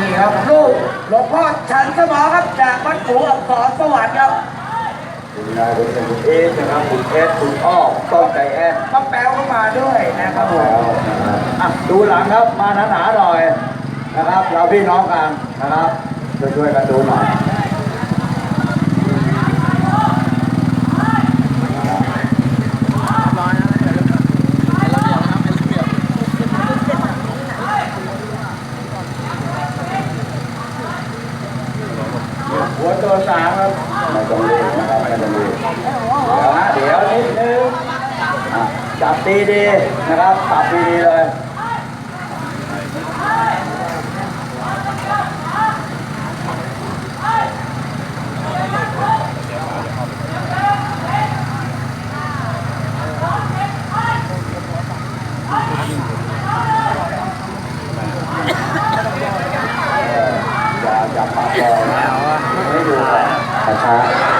นี่ครับลูกหลวงพ่อฉันสมอครับจากวัดปู่อัอษสวรรค์ครับคุณนายคุณเป็คุณเอสนะครับคุณเอสคุณอ้อต้นใจแอนป้าแป๊วก็มาด้วยนะครับผมอ่ดูหลังครับมาหนาหนาหน่อยนะครับ เราพี่น้องกันนะครับช่วยกันดูหน่อย ตัวสามครับไม่ต้องรีบนะครับไม่ต้องรีบเดี๋ยวนะเดี๋ยวนิดนึงจับดีดีๆนะครับจับตีดีๆเลย อย่าอย่าปากบอลน